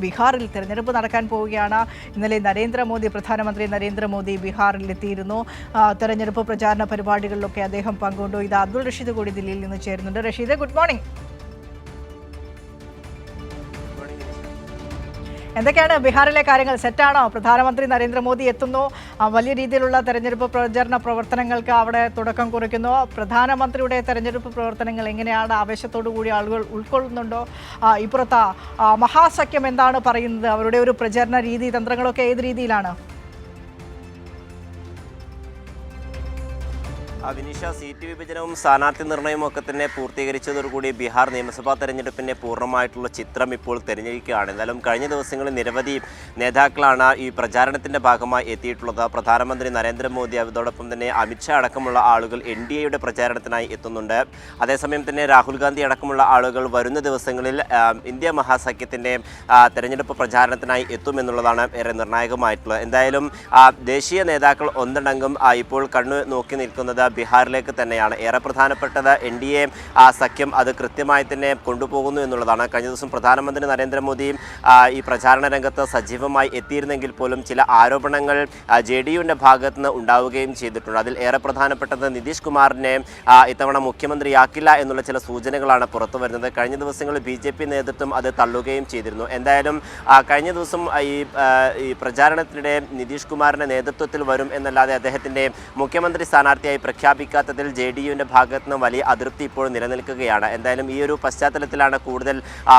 ബീഹാറിൽ തെരഞ്ഞെടുപ്പ് നടക്കാൻ പോവുകയാണ്. ഇന്നലെ നരേന്ദ്രമോദി പ്രധാനമന്ത്രി നരേന്ദ്രമോദി ആ, തെരഞ്ഞെടുപ്പ് പ്രചാരണ പരിപാടികളിലൊക്കെ അദ്ദേഹം പങ്കുകൊണ്ടു ഇത് അബ്ദുൾ റഷീദ് കൂടി ദില്ലിയിൽ നിന്ന് ചേരുന്നുണ്ട്. റഷീദ് ഗുഡ് മോർണിംഗ് എന്തൊക്കെയാണ് ബീഹാറിലെ കാര്യങ്ങൾ? സെറ്റാണോ? പ്രധാനമന്ത്രി നരേന്ദ്രമോദി എത്തുന്നു. വലിയ രീതിയിലുള്ള തെരഞ്ഞെടുപ്പ് പ്രചരണ പ്രവർത്തനങ്ങൾക്ക് അവിടെ തുടക്കം കുറിക്കുന്നു. പ്രധാനമന്ത്രിയുടെ തെരഞ്ഞെടുപ്പ് പ്രവർത്തനങ്ങൾ എങ്ങനെയാണ്? ആവേശത്തോടു കൂടി ആളുകൾ ഉൾക്കൊള്ളുന്നുണ്ടോ? ഇപ്പുറത്ത മഹാസഖ്യം എന്താണ് പറയുന്നത്? അവരുടെ ഒരു പ്രചരണ രീതി തന്ത്രങ്ങളൊക്കെ ഏത് രീതിയിലാണ്? വിനീഷ സീറ്റ് വിഭജനവും സ്ഥാനാർത്ഥി നിർണയവും ഒക്കെ തന്നെ പൂർത്തീകരിച്ചതോടുകൂടി ബീഹാർ നിയമസഭാ തെരഞ്ഞെടുപ്പിന്റെ പൂർണമായിട്ടുള്ള ചിത്രം ഇപ്പോൾ തെരഞ്ഞെടുക്കുകയാണ്. എന്നാലും കഴിഞ്ഞ ദിവസങ്ങളിൽ നിരവധി നേതാക്കളാണ് ഈ പ്രചാരണത്തിന്റെ ഭാഗമായി എത്തിയിട്ടുള്ളത്. പ്രധാനമന്ത്രി നരേന്ദ്രമോദി അതോടൊപ്പം തന്നെ അമിത്ഷാ അടക്കമുള്ള ആളുകൾ എൻ ഡി എയുടെ പ്രചാരണത്തിനായി എത്തുന്നുണ്ട്. അതേസമയം തന്നെ രാഹുൽ ഗാന്ധി അടക്കമുള്ള ആളുകൾ വരുന്ന ദിവസങ്ങളിൽ ഇന്ത്യ മഹാസഖ്യത്തിന്റെ ആ, തെരഞ്ഞെടുപ്പ് പ്രചാരണത്തിനായി എത്തുമെന്നുള്ളതാണ് ഏറെ നിർണായകമായിട്ടുള്ളത്. എന്തായാലും ദേശീയ നേതാക്കൾ ഒന്നടങ്കം ഇപ്പോൾ കണ്ണു നോക്കി നിൽക്കുന്നത് ബീഹാറിലേക്ക് തന്നെയാണ്. ഏറെ പ്രധാനപ്പെട്ടത് എൻ ഡി എ സഖ്യം അത് കൃത്യമായി തന്നെ കൊണ്ടുപോകുന്നു എന്നുള്ളതാണ്. കഴിഞ്ഞ ദിവസം പ്രധാനമന്ത്രി നരേന്ദ്രമോദിയും ഈ പ്രചാരണ രംഗത്ത് സജീവമായി എത്തിയിരുന്നെങ്കിൽ പോലും ചില ആരോപണങ്ങൾ ജെ ഡി യുവിന്റെ ഭാഗത്ത് നിന്ന് ഉണ്ടാവുകയും ചെയ്തിട്ടുണ്ട്. അതിൽ ഏറെ പ്രധാനപ്പെട്ടത് നിതീഷ് കുമാറിനെ ഇത്തവണ മുഖ്യമന്ത്രിയാക്കില്ല എന്നുള്ള ചില സൂചനകളാണ് പുറത്തു വരുന്നത്. കഴിഞ്ഞ ദിവസങ്ങളിൽ ബി ജെ പി നേതൃത്വം അത് തള്ളുകയും ചെയ്തിരുന്നു. എന്തായാലും കഴിഞ്ഞ ദിവസം ഈ ഈ പ്രചാരണത്തിനിടെ നിതീഷ് കുമാറിന്റെ നേതൃത്വത്തിൽ വരും എന്നല്ലാതെ അദ്ദേഹത്തിന്റെ മുഖ്യമന്ത്രി സ്ഥാനാർത്ഥിയായി പ്രഖ്യാപിക്കാത്തതിൽ ജെ ഡി യുവിന്റെ ഭാഗത്തു നിന്ന് വലിയ അതൃപ്തി ഇപ്പോൾ നിലനിൽക്കുകയാണ്. എന്തായാലും ഈ ഒരു പശ്ചാത്തലത്തിലാണ് കൂടുതൽ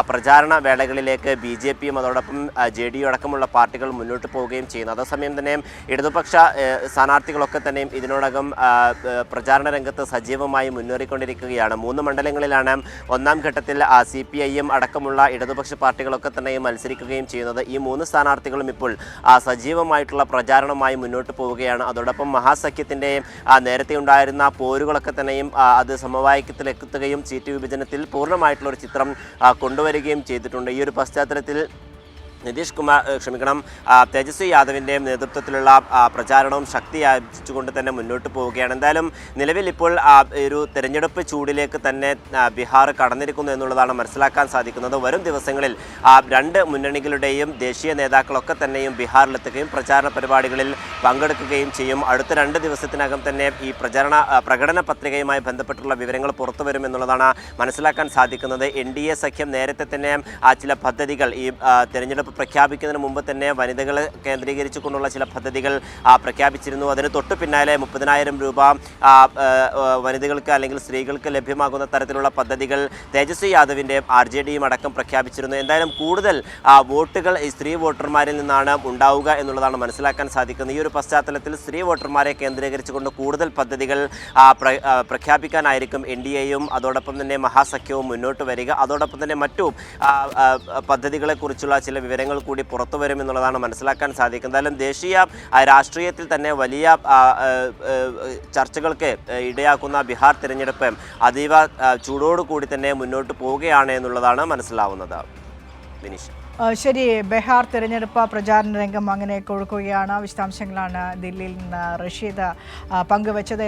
പ്രചാരണ വേളകളിലേക്ക് ബി ജെ പിയും അതോടൊപ്പം ജെ ഡി യു അടക്കമുള്ള പാർട്ടികൾ മുന്നോട്ട് പോവുകയും ചെയ്യുന്നത് അതേസമയം തന്നെ ഇടതുപക്ഷ സ്ഥാനാർത്ഥികളൊക്കെ തന്നെയും ഇതിനോടകം പ്രചാരണ രംഗത്ത് സജീവമായി മുന്നേറിക്കൊണ്ടിരിക്കുകയാണ്. മൂന്ന് മണ്ഡലങ്ങളിലാണ് ഒന്നാം ഘട്ടത്തിൽ സി പി ഐ എം അടക്കമുള്ള ഇടതുപക്ഷ പാർട്ടികളൊക്കെ തന്നെയും മത്സരിക്കുകയും ചെയ്യുന്നത്. ഈ മൂന്ന് സ്ഥാനാർത്ഥികളും ഇപ്പോൾ സജീവമായിട്ടുള്ള പ്രചാരണമായി മുന്നോട്ട് പോവുകയാണ്. അതോടൊപ്പം മഹാസഖ്യത്തിന്റെ നേരത്തെ ഉണ്ടായിരുന്ന പോരുകളൊക്കെ തന്നെയും അത് സമവായത്തിലെത്തുകയും സീറ്റ് വിഭജനത്തിൽ പൂർണമായിട്ടുള്ള ഒരു ചിത്രം കൊണ്ടുവരികയും ചെയ്തിട്ടുണ്ട്. ഈ ഒരു പശ്ചാത്തലത്തിൽ നിതീഷ് കുമാർ ക്ഷമിക്കണം. തേജസ്വി യാദവിന്റെ നേതൃത്വത്തിലുള്ള പ്രചാരണവും ശക്തിയാർജിച്ചുകൊണ്ട് തന്നെ മുന്നോട്ട് പോവുകയാണ്. എന്തായാലും നിലവിൽ ഇപ്പോൾ ഒരു തെരഞ്ഞെടുപ്പ് ചൂടിലേക്ക് തന്നെ ബീഹാർ കടന്നിരിക്കുന്നു എന്നുള്ളതാണ് മനസ്സിലാക്കാൻ സാധിക്കുന്നത്. വരും ദിവസങ്ങളിൽ രണ്ട് മുന്നണികളുടെയും ദേശീയ നേതാക്കളൊക്കെ തന്നെയും ബീഹാറിലെത്തുകയും പ്രചാരണ പരിപാടികളിൽ പങ്കെടുക്കുകയും ചെയ്യും. അടുത്ത രണ്ട് ദിവസത്തിനകം തന്നെ ഈ പ്രചരണ പ്രകടന പത്രികയുമായി ബന്ധപ്പെട്ടുള്ള വിവരങ്ങൾ പുറത്തു വരും എന്നുള്ളതാണ് മനസ്സിലാക്കാൻ സാധിക്കുന്നത്. എൻ സഖ്യം നേരത്തെ തന്നെ ചില പദ്ധതികൾ ഈ തെരഞ്ഞെടുപ്പ് പ്രഖ്യാപിക്കുന്നതിന് മുമ്പ് തന്നെ വനിതകളെ കേന്ദ്രീകരിച്ചുകൊണ്ടുള്ള ചില പദ്ധതികൾ പ്രഖ്യാപിച്ചിരുന്നു. അതിന് തൊട്ടു പിന്നാലെ മുപ്പതിനായിരം രൂപ വനിതകൾക്ക് അല്ലെങ്കിൽ സ്ത്രീകൾക്ക് ലഭ്യമാകുന്ന തരത്തിലുള്ള പദ്ധതികൾ തേജസ്വി യാദവിന്റെ ആർ ജെ ഡിയും അടക്കം പ്രഖ്യാപിച്ചിരുന്നു. എന്തായാലും കൂടുതൽ വോട്ടുകൾ ഈ സ്ത്രീ വോട്ടർമാരിൽ നിന്നാണ് ഉണ്ടാവുക എന്നുള്ളതാണ് മനസ്സിലാക്കാൻ സാധിക്കുന്നത്. ഈ ഒരു പശ്ചാത്തലത്തിൽ സ്ത്രീ വോട്ടർമാരെ കേന്ദ്രീകരിച്ചുകൊണ്ട് കൂടുതൽ പദ്ധതികൾ പ്രഖ്യാപിക്കാനായിരിക്കും എൻ ഡി എയും അതോടൊപ്പം തന്നെ മഹാസഖ്യവും മുന്നോട്ട് വരിക. അതോടൊപ്പം തന്നെ മറ്റു പദ്ധതികളെക്കുറിച്ചുള്ള ചില വിവരങ്ങൾ കൂടി പുറത്തു വരും എന്നുള്ളതാണ് മനസ്സിലാക്കാൻ സാധിക്കുക എന്തായാലും ദേശീയ രാഷ്ട്രീയത്തിൽ തന്നെ വലിയ ചർച്ചകൾക്ക് ഇടയാക്കുന്ന ബീഹാർ തിരഞ്ഞെടുപ്പ് അതീവ ചൂടോടുകൂടി തന്നെ മുന്നോട്ട് പോവുകയാണ് എന്നുള്ളതാണ് മനസ്സിലാവുന്നത്. വിനീഷ്. ശരി ബീഹാർ തിരഞ്ഞെടുപ്പ് പ്രചാരണ രംഗം അങ്ങനെ കൊഴുക്കുകയാണ്. വിശദാംശങ്ങളാണ് ദില്ലിയിൽ നിന്ന് റഷീദ് പങ്കുവച്ചത്.